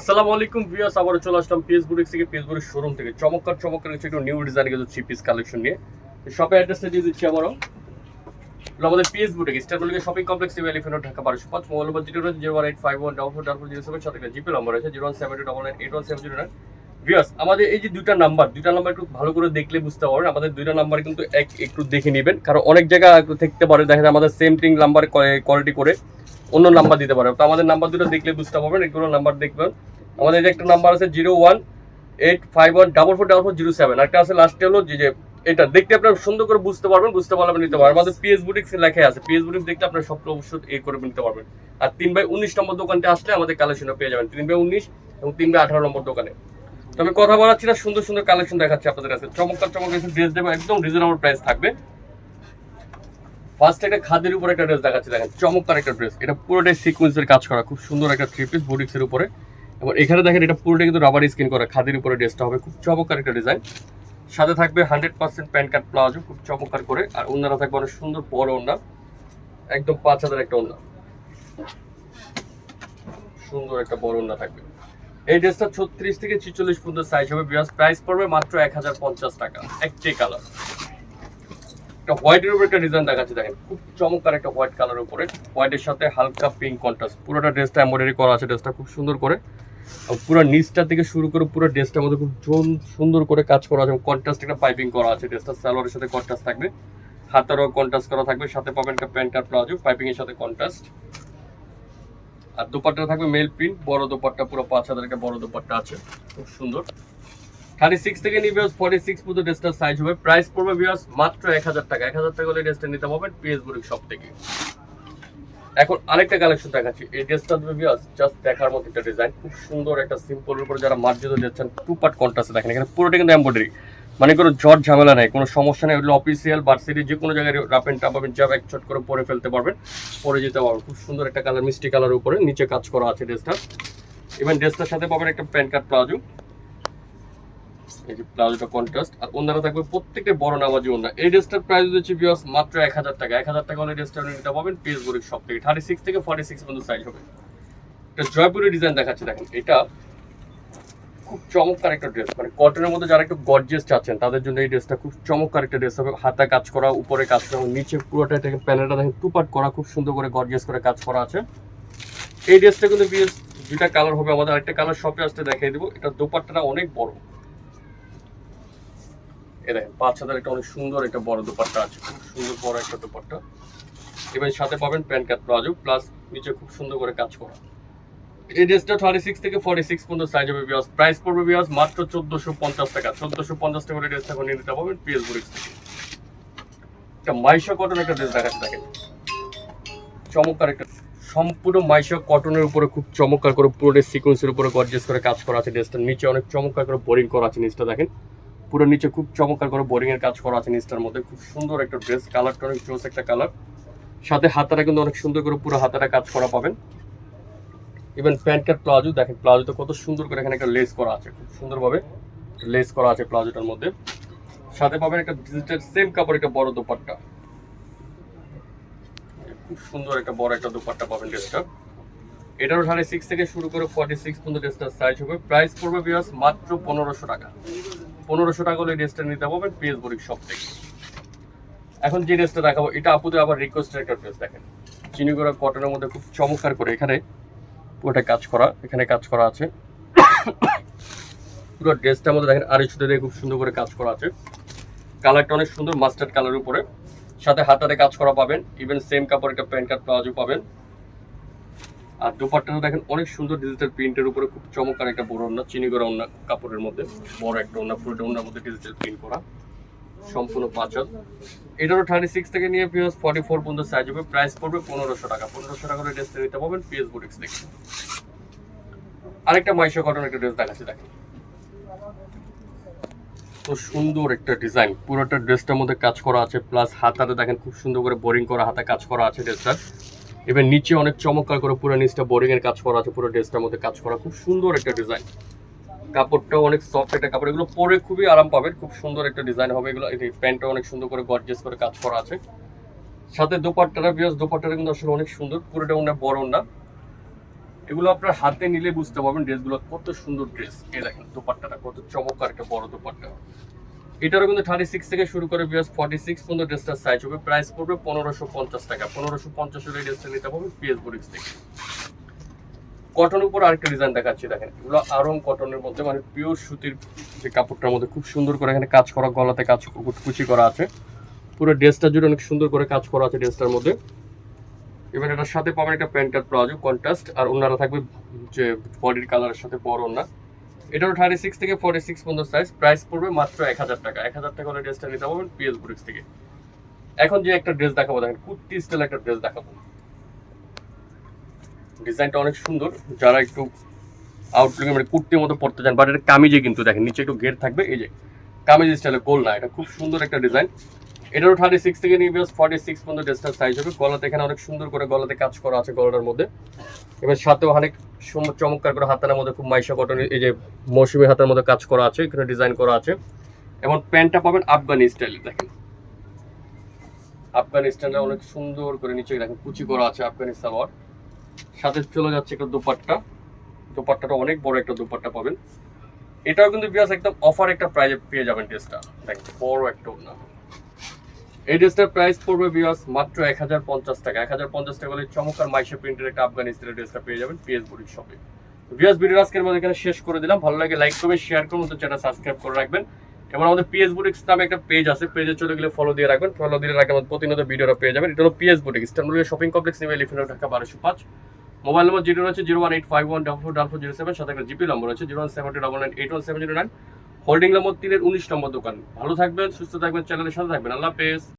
আসসালামু আলাইকুম ভিউয়ার্স, আবারও চলে আসলাম বুটিক্স থেকে বুটিক শোরুম থেকে। চমৎকার চমৎকার কিছু একটু নিউ ডিজাইন কিছু থ্রি পিস কালেকশন নিয়ে। শপের অ্যাড্রেসটা দিয়ে দিচ্ছি আবারও। আমাদের পিএস বুটিক স্টার বলিকে শপিং কমপ্লেক্স এলিফেন্ট ঢাকা বারোশো পাঁচ mobile number zero zero one eight five one double four double zero seven সাথে জিপি নম্বর আছে, zero one seven two double nine eight one seven zero nine viewers, আমাদের এই যে দুইটা number দুইটা number একটু ভালো করে দেখলে বুঝতে পারবেন। আমাদের দুইটা নাম্বার কিন্তু এক একটু দেখে নেবেন। কারণ অনেক জায়গা থাকতে পারে দেখা যায় আমাদের সেম টিং নাম্বার কোয়ালিটি করে। অন্য নাম্বার দিতে পারে। তো আমাদের নাম্বার দুটো দেখলে বুঝতে পারবেন এগুলো নাম্বার দেখবেন। আমাদের যে একটা নাম্বার আছে zero one eight five one double four double four zero seven. একটা আছে লাস্টে হলো যে এটা দেখতে আপনারা সুন্দর করে বুঝতে পারবেন বুঝতে পারবেন নিতে পারবেন। আমাদের পিএস বুটিক্স লেখা আছে পিএস বুটিক্স দেখতে আপনারা সবটা অবশ্যই এ করে নিতে পারবেন। আর তিন বাই উনিশ নম্বর দোকানটা আসলে আমাদের কালেকশনটা পেয়ে যাবেন। তিন বাই উনিশ এবং তিন বাই আঠারো নম্বর দোকানে। তো আমি কথা বলাচ্ছি না, সুন্দর সুন্দর কালেকশন দেখাচ্ছি আপনাদের কাছে। চমৎকার চমৎকার ড্রেস দেবো, একদম রিজনেবল প্রাইস থাকবে। ফার্স্ট একটা খাদের উপরে একটা ড্রেস দেখাচ্ছি, দেখেন, চমৎকার একটা ড্রেস এটা পুরোটাই সিকোয়েন্সের কাজ করা, খুব সুন্দর একটা থ্রি পিস বুটিক্সের উপরে। এবং এখানে দেখেন, এটা পুরোটা কিন্তু রাবার স্কিন করা, খাদির উপরে ড্রেসটা হবে, খুব চমৎকার একটা ডিজাইন সাথে থাকবে hundred percent pant cut palazzo, খুব চমৎকার করে। আর ওনারা থাকবে অনেক সুন্দর বড় ওনা একদম পাঁচ হাজার একটা ওনা সুন্দর একটা বড় ওনা থাকবে। এই ড্রেসটা ছত্রিশ থেকে ছিচল্লিশ পর্যন্ত সাইজ হবে, বিয়াস প্রাইস পড়বে মাত্র এক হাজার পঞ্চাশ টাকা একটি কালার একটা হোয়াইটের উপর একটা ডিজাইন দেখাচ্ছে, দেখেন। খুব চমৎকার একটা হোয়াইট কালার উপরে। হোয়াইটের সাথে হালকা পিঙ্ক কন্ট্রাস্ট পুরোটা ড্রেসটা এমব্রয়ডারি করা আছে ড্রেসটা খুব সুন্দর করে। পুরো নিচটা থেকে শুরু করে পুরো ড্রেসটার মধ্যে খুব সুন্দর করে কাজ করা আছে কন্ট্রাস্ট একটা পাইপিং করা আছে। ড্রেসটা সালোয়ারের সাথে কন্ট্রাস্ট থাকবে। হাতেরও কন্ট্রাস্ট করা থাকবে। সাথে পাবেন একটা প্যান্ট আর প্লাজো। পাইপিং এর সাথে কন্ট্রাস্ট আর দুপাট্টা থাকবে মেল প্রিন্ট বড় দুপাট্টা, পুরো পাঁচ হাজার একটা বড় দুপাট্টা আছে। খুব সুন্দর। থার্টি সিক্স থেকে নিয়ে বিয়াস ফর্টি সিক্স পর্যন্ত ড্রেসটার সাইজ হবে। প্রাইস পড়বে বিয়াস মাত্র এক হাজার টাকা। এক হাজার টাকা হলে ড্রেসটা নিতে পারবেন পিএস বুড়ি সব থেকে। এখন আরেকটা কালেকশন দেখাচ্ছি। এই ড্রেসটা দেবে বিয়াস জাস্ট দেখার মতো একটা ডিজাইন খুব সুন্দর একটা সিম্পল উপরে যারা মার্জিত দিচ্ছেন টু পার্ট কন্ট্রাস্টে দেখেন। এখানে পুরোটা কিন্তু এম্বয়ডারি মানে কোনো ঝড় ঝামেলা নেই, কোনো সমস্যা নেই। ওগুলো অফিসিয়াল ভার্সিটি যে কোনো জায়গায় রাপ এন্ড টাপ পাবেন যা এক চট করে পরে ফেলতে পারবেন। পরে যেতে পারবেন। খুব সুন্দর একটা কালার মিষ্টি কালার উপরে নিচে কাজ করা আছে ড্রেসটা। ইভেন ড্রেসটার সাথে পাবেন একটা প্যান্ট কার্ড প্লাজো। এই যে প্লাজোটা কন্ট্রাস্ট আর ওনারা থাকবে প্রত্যেকটা বড় নামাজি ওনা এই ড্রেসটার প্রাইস হচ্ছে বিয়াস মাত্র এক হাজার টাকা। এক হাজার টাকা হলে ড্রেসটা নিতে পাবেন বুড়ির সব থেকে থার্টি সিক্স থেকে ফর্টি সিক্স পর্যন্ত সাইজ হবে। এটা জয়পুরের ডিজাইন দেখাচ্ছে, দেখেন, এটা খুব চমৎকার একটা ড্রেস মানে কটনের মধ্যে যারা একটু গর্জিয়াস চাচ্ছেন, তাদের জন্য এই ড্রেসটা খুব চমৎকার একটা ড্রেস হবে। হাতা কাজ করা, উপরে কাজ করা নিচে পুরোটা এটাকে প্যানেলটা দেখেন টু পার্ট করা, খুব সুন্দর করে গর্জিয়াস করে কাজ করা আছে। এই ড্রেসটা কিন্তু বিএস দুটা কালার হবে। আমাদের আরেকটা কালার শপে আসতে দেখিয়ে দেবো। এটা দোপাট্টাটা অনেক বড়। এ পাঁচ হাজার একটা অনেক সুন্দর একটা বড় দোপাট্টা আছে, খুব সুন্দর বড় একটা দোপাট্টা। এবার সাথে পাবেন প্যান্ট কাট প্লাজো প্লাস নিচে খুব সুন্দর করে কাজ করা। এই ড্রেসটা থার্টি সিক্স থেকে ফর্টি সিক্স পর্যন্ত সাইজ হবে বিয়াস প্রাইস পড়বে বিয়াস মাত্র চোদ্দশো পঞ্চাশ টাকা। চোদ্দশো পঞ্চাশ টাকা করে ড্রেসটা নিয়ে নিতে পারবেন পিএস থেকে। একটা মাইশা কটন একটা ড্রেস দেখাচ্ছে, দেখেন। চমৎকার একটা সম্পূর্ণ মাইশা কটনের উপরে খুব চমৎকার করে পুরো সিকোয়েন্সের উপরে গর্জেস করে কাজ করা আছে ড্রেসটার নিচে অনেক চমৎকার করে বোরিং করা আছে নিচটা দেখেন। পুরো নিচে খুব চমৎকার করে বোরিং এর কাজ করা আছে নিচটার মধ্যে। খুব সুন্দর একটা ড্রেস কালারটা অনেক জোস একটা কালার সাথে হাতাটা কিন্তু অনেক সুন্দর করে পুরো হাতাটা কাজ করা পাবেন। ইভেন প্যান্ট কাট প্লাজো, দেখেন প্লাজোতে কত সুন্দর করে এখানে একটা লেস করা আছে, খুব সুন্দরভাবে লেস করা আছে প্লাজোটার মধ্যে। সাথে পাবেন একটা ডিজিটাল সেম কাপড় একটা বড় দোপাট্টা। খুব সুন্দর একটা বড় একটা দোপাট্টা পাবেন ড্রেসটা এটারও সাড়ে সিক্স থেকে শুরু করে ফর্টি সিক্স পর্যন্ত ড্রেসটার সাইজ হবে। প্রাইস পড়বে বিয়াস মাত্র পনেরোশো টাকা। পনেরোশো টাকা হলে ড্রেসটা নিতে পারবেন পিএস বরিক সব থেকে। এখন যে ড্রেসটা দেখাবো, এটা আপুদের আবার রিকোয়েস্টের একটা ড্রেস দেখেন। চিনিগড়া কটনের মধ্যে খুব চমৎকার করে এখানে পুরোটা কাজ করা, এখানে কাজ করা আছে। পুরো ড্রেসটার মধ্যে দেখেন আড়াই সুতো দিয়ে খুব সুন্দর করে কাজ করা আছে। কালারটা অনেক সুন্দর মাস্টার্ড কালারের উপরে। সাথে হাতারে কাজ করা পাবেন ইভেন সেম কাপড় একটা প্যান্ট কাট প্লাজো পাবেন। আর দুপাট্টাটা দেখেন অনেক সুন্দর ডিজিটাল প্রিন্টের উপরে খুব চমৎকার একটা বড় ওনা চিনি করা ওনা কাপড়ের মধ্যে, বড় একটা ওনা পুরোটা ওনার মধ্যে ডিজিটাল প্রিন্ট করা, সম্পূর্ণ পাঁচ এটারও থার্টি সিক্স থেকে নিয়ে পিএস ফর্টি ফোর পর্যন্ত সাইজ হবে প্রাইস পড়বে পনেরোশো টাকা। পনেরোশো টাকা করে ড্রেসটা নিতে পারবেন পিএস বুটিক্স থেকে। আরেকটা মাইশো কটন একটা ড্রেস দেখাচ্ছি, দেখেন। তো সুন্দর একটা ডিজাইন পুরোটা ড্রেসটার মধ্যে কাজ করা আছে প্লাস হাতাতে দেখেন খুব সুন্দর করে বোরিং করা হাতে কাজ করা আছে ড্রেসটার এবার নিচে অনেক চমৎকার করে পুরো নিচটা বোরিং এর কাজ করা আছে, পুরো ড্রেসটার মধ্যে কাজ করা। খুব সুন্দর একটা ডিজাইন কাপড়টাও অনেক সফট একটা কাপড়। এগুলো পরে খুবই আরাম পাবেন খুব সুন্দর একটা ডিজাইন হবে এগুলো। এই প্যান্টটা অনেক সুন্দর করে গর্জেস করে কাজ করা আছে। সাথে দোপাট্টাটা বিয়াস দোপাট্টাটা কিন্তু আসলে অনেক সুন্দর। পুরোটা ওনার বড় না। এগুলো আপনার হাতে নিলে বুঝতে পারবেন ড্রেসগুলো কত সুন্দর ড্রেস এই দেখেন দোপাট্টাটা, কত চমৎকার একটা বড় দোপাট্টা। এটারও কিন্তু থার্টি সিক্স থেকে শুরু করে বিয়াস ফর্টি সিক্স পর্যন্ত ড্রেসটার সাইজ হবে। প্রাইস পড়বে পনেরোশো পঞ্চাশ টাকা। পনেরোশো পঞ্চাশের এই ড্রেসটা নিতে পারবেন পিএস বুরিক্স থেকে। কটনের উপর আরেকটা ডিজাইন দেখাচ্ছি, দেখেন। এগুলো আরং কটনের মধ্যে মানে পিওর সুতির যে কাপড়টার মধ্যে খুব সুন্দর করে এখানে কাজ করা, গলাতে কাজ কুচি করা আছে। পুরো ড্রেসটা জুড়ে অনেক সুন্দর করে কাজ করা আছে ড্রেসটার মধ্যে। এবার এটার সাথে পাবেন একটা প্যান্টার প্লাজো কন্ট্রাস্ট আর ওনারা থাকবে যে বডির কালারের সাথে বড় ওনা এটারও থার্টি সিক্স থেকে ফর্টি সিক্স পর্যন্ত সাইজ প্রাইস পড়বে মাত্র এক হাজার টাকা। এক হাজার টাকা ড্রেসটা নিতে পারবেন পিএস বুরিক্স থেকে। এখন যে একটা ড্রেস দেখাবো, দেখেন, কুর্তি স্টাইল একটা ড্রেস দেখাবো। ডিজাইনটা অনেক সুন্দর। যারা একটু আউটলুকে মানে কুর্তির মতো পড়তে চান বাট এটা কামিজে কিন্তু দেখেন, নিচে একটু গেট থাকবে, এই যে কামিজ স্টাইলে গোল না, এটা খুব সুন্দর একটা ডিজাইন এটারও থার্টি সিক্স থেকে নিয়ে ফর্টি সিক্স পর্যন্ত ড্রেসটার সাইজ হবে। গলাতে এখানে অনেক সুন্দর করে গলাতে কাজ করা আছে গলাটার মধ্যে। এবার সাথেও অনেক চমৎকার করে মধ্যে খুব মাইশা কটন এই যে মৌসুমি হাতার মধ্যে কাজ করা আছে, এখানে ডিজাইন করা আছে। এবং প্যান্টটা পাবেন আফগানি স্টাইলে দেখেন। আফগানি স্টাইলে অনেক সুন্দর করে নিচে দেখেন কুচি করা আছে আফগানি সালোয়ার। সাথে চলে যাচ্ছে একটা দোপাট্টা। দোপাট্টাটা অনেক বড় একটা দোপাট্টা পাবেন। এটাও কিন্তু বিয়াস একদম অফার একটা প্রাইজে পেয়ে যাবেন ড্রেসটা দেখেন, বড় একটা ওড়না। এই ড্রেসটার প্রাইস পড়বে বিয়াস মাত্র এক হাজার পঞ্চাশ টাকা। এক হাজার পঞ্চাশ টাকা হলে চমৎকার মাইশা প্রিন্টের একটা আফগানি স্টাইলের ড্রেসটা পেয়ে যাবেন পিএস বুড়ির শপে বিয়াস ভিডিও আজকের মধ্যে এখানে শেষ করে দিলাম। ভালো লাগে লাইক করবেন শেয়ার করবেন, তো চ্যানেল সাবস্ক্রাইব করে রাখবেন। এবং আমাদের পিএস বুটিক্স নামে একটা পেজ আছে। পেজে চলে গেলে ফলো দিয়ে রাখবেন। ফলো দিয়ে রাখলে আমাদের প্রতিনিয়ত ভিডিওটা পেয়ে যাবেন। এটা হলো পিএস বুটিক ইস্টানবুলের শপিং কমপ্লেক্স নিবে লিফিনো ঢাকা বারোশো পাঁচ। মোবাইল নম্বর জিরো রয়েছে zero one eight five one double four double four zero seven. সাথে একটা জিপি নম্বর আছে zero one seven two double nine eight one seven zero nine. Holding number তিনের উনিশ নম্বর দোকান। ভালো থাকবেন, সুস্থ থাকবেন চ্যানেলের সাথে থাকবেন। আল্লাহ হাফেজ।